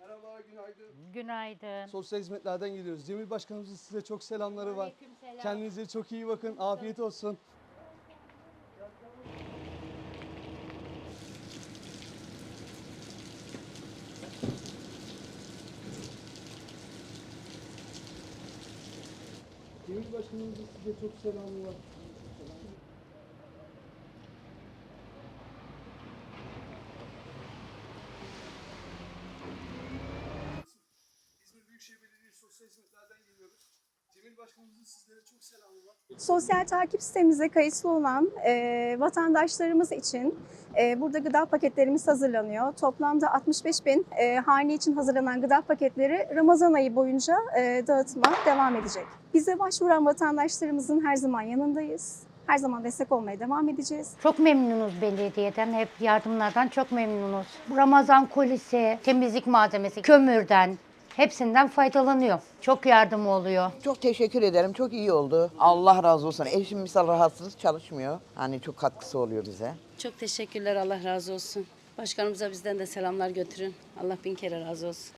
Merhaba, günaydın. Günaydın. Sosyal hizmetlerden geliyoruz. Cemil Başkanımızın size çok selamları var. Aleykümselam. Kendinize çok iyi bakın. Afiyet olsun. Cemil Başkanımızın size çok selamı var. Cemil Başkanımızın sizlere çok selamı var. Sosyal takip sistemimize kayıtlı olan e, vatandaşlarımız için e, burada gıda paketlerimiz hazırlanıyor. Toplamda 65 bin e, hane için hazırlanan gıda paketleri Ramazan ayı boyunca e, dağıtıma devam edecek. Bize başvuran vatandaşlarımızın her zaman yanındayız. Her zaman destek olmaya devam edeceğiz. Çok memnunuz belediyeden, hep yardımlardan çok memnunuz. Ramazan kolisi, temizlik malzemesi, kömürden, hepsinden faydalanıyor. Çok yardım oluyor. Çok teşekkür ederim. Çok iyi oldu. Allah razı olsun. Eşim misal rahatsız çalışmıyor. Hani çok katkısı oluyor bize. Çok teşekkürler. Allah razı olsun. Başkanımıza bizden de selamlar götürün. Allah bin kere razı olsun.